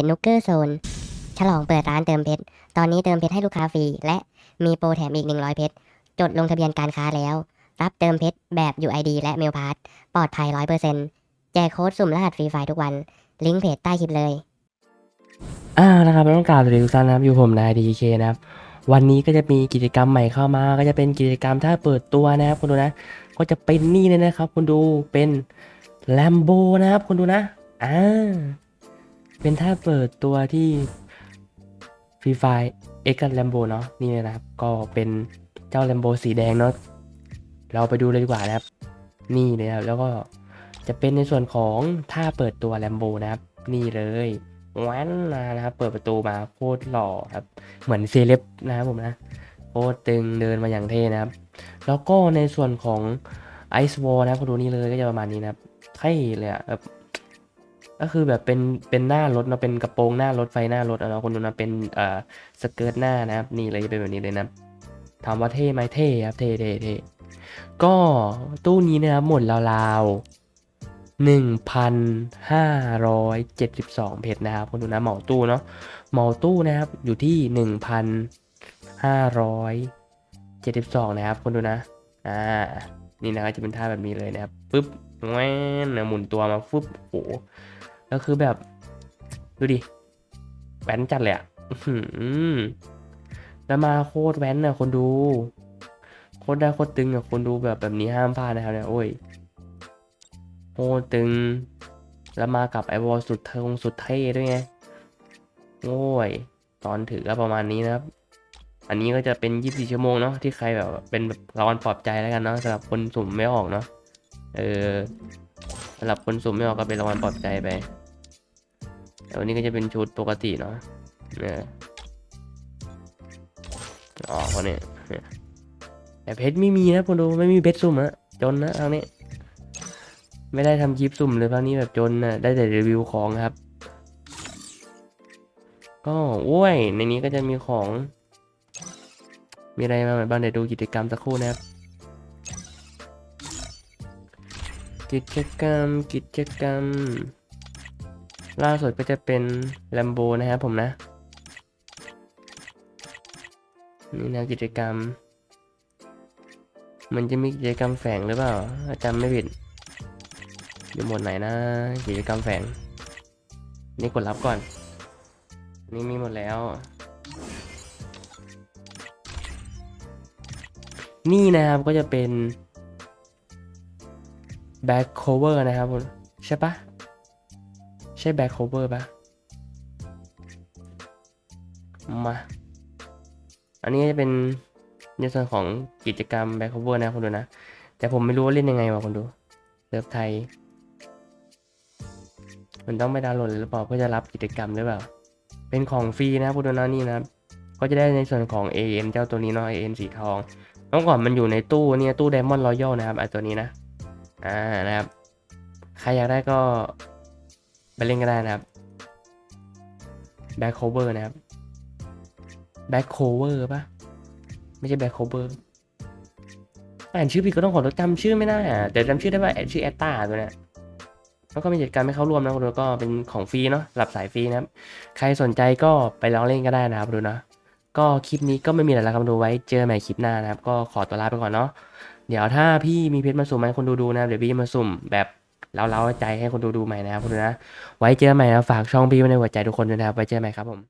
จนุกเกอร์โซนฉลองเปิดร้านเติมเพชร ตอนนี้เติมเพชรให้ลูกค้าฟรี และมีโปรแถมอีก 100 เพชร จดลงทะเบียนการค้าแล้ว รับเติมเพชรแบบ UID และเมลพาสปลอดภัย 100%แจกโค้ดสุ่มรหัสฟรีไฟทุกวัน ลิงก์เพจใต้คลิปเลย อ่านะครับต้องกล่าวสวัสดีทุกท่านนะครับ อยู่ผมนายดีเคนะครับ วันนี้ก็จะมีกิจกรรมใหม่เข้ามา ก็จะเป็นกิจกรรมถ้าเปิดตัวนะครับคุณดูนะ ก็จะเป็นนี่เลยนะครับ คุณดูเป็นแลมโบนะครับคุณดูนะ อ่า เป็นถ้าเปิดตัวที่ฟรีไฟเอ็กซ์แลมโบเนาะนี่เลยนะครับ ก็เป็นเจ้าแลมโบสีแดงเนาะเราไปดูเลยดีกว่านะครับ นี่เลยครับ แล้วก็จะเป็นในส่วนของถ้าเปิดตัวแลมโบนะครับ นี่เลยว้นานะครับ เปิดประตูมาโคตรหล่อครับ เหมือนเซเลบนะครับผมนะโคตรตึงเดินมาอย่างเท่นะครับ แล้วก็ในส่วนของไอซ์วอลนะครับคุณดูนี่เลยก็จะประมาณนี้นะครับเท่เลยอะแบบ ก็คือแบบเป็นเป็นหน้ารถเนาะเป็นกระโปรงหน้ารถไฟหน้ารถอะเนาะคุณดูนะเป็นเอ่อสเกิร์ตหน้านะครับนี่เลยเป็นแบบนี้เลยนะถามว่าเท่ไหมเท่ครับเท่เท่เท่ก็ตู้นี้นะครับหมดราวๆหนึ่งพันห้าร้อยเจ็ดสิบสองเพชรนะครับคุณดูนะเหมาตู้เนาะเหมาตู้นะครับอยู่ที่หนึ่งพันห้าร้อยเจ็ดสิบสองนะครับคุณดูนะอ่านี่นะครับจะเป็นท่าแบบนี้เลยนะครับปึ๊บแว้นหมุนตัวมาฟึบโอ้ แล้วคือแบบ ดูดิแว้นจัดเลยอะแล้วมาโคตรแว้นนะคนดู โคตรได้โคตรตึงอะคนดูแบบแบบนี้ห้ามพลาดนะครับเนี่ยโอ้ยโอ้ตึง แล้วมากับไอวอลสุดเทงสุดเท่ด้วยไงโอ้ยตอนถือก็ประมาณนี้นะครับ อันนี้ก็จะเป็น 24 ชั่วโมงเนาะที่ใครแบบเป็นแบบรางวัลปลอบใจแล้วกันเนาะสำหรับคนสุ่มไม่ออกเนาะเออ สำหรับคนสุ่มไม่ออกก็เป็นรางวัลปลอบใจไปแต่วันนี้ก็จะเป็นชุดปกติเนาะเอออ๋อคนนี้เนี่ยแต่เพชรไม่มีนะคุณดูไม่มีเพชรสุ่มอะจนนะทางนี้ ไม่ได้ทำคลิปสุ่มเลยครั้งนี้แบบจนนะได้แต่รีวิวของครับ ก็โอ้ยในนี้ก็จะมีของ มีอะไรมาบ้างเดี๋ยวดูกิจกรรมสักครู่นะครับ กิจกรรม กิจกรรม ล่าสุดก็จะเป็นแลมโบนะครับผมนะ นี่นะกิจกรรม มันจะมีกิจกรรมแฝงหรือเปล่าถ้าจำไม่ผิดอยู่หมวดไหนนะ กิจกรรมแฝง นี่กดรับก่อน นี่มีหมดแล้ว นี่นะครับก็จะเป็น back cover นะครับผมใช่ปะใช่ back cover ปะมา อันนี้จะเป็นในส่วนของกิจกรรม back cover นะคุณดูนะ แต่ผมไม่รู้ว่าเล่นยังไงวะคุณดูเซิร์ฟไทย มันต้องไปดาวน์โหลดหรือเปล่าเพื่อจะรับกิจกรรมหรือเปล่า เป็นของฟรีนะพูดดูนะนี่นะก็จะได้ในส่วนของ AN เจ้าตัวนี้เนาะ AN สีทองเมื่อก่อนมันอยู่ในตู้เนี่ยตู้ Diamond Royal นะครับไอตัวนี้นะ อ่านะครับ ใครอยากได้ก็ไปเล่นก็ได้นะครับ Back cover นะครับ Back cover ปะไม่ใช่ Back cover อ่านชื่อผิดก็ต้องขอรถจำชื่อไม่ได้อะแต่จำชื่อได้ว่าชื่อแอตตาตัวเนี้ยแล้วก็มีกิจการรมให้เข้าร่วมนะคุณดูก็เป็นของฟรีเนาะหลับสายฟรีนะครับ ใครสนใจก็ไปลองเล่นก็ได้นะครับดูนะก็คลิปนี้ก็ไม่มีอะไรแล้วครับดูไว้เจอใหม่คลิปหน้านะครับ ก็ขอตัวลาไปก่อนเนาะ เดี๋ยวถ้าพี่มีเพชรมาสุ่มให้คนดูดูนะครับเดี๋ยวพี่มาสุ่มแบบเล้าๆใจให้คนดูดูใหม่นะครับคุณดูนะ ไว้เจอใหม่นะฝากช่องพี่ไว้ในหัวใจทุกคนด้วยนะครับไว้เจอใหม่ครับผม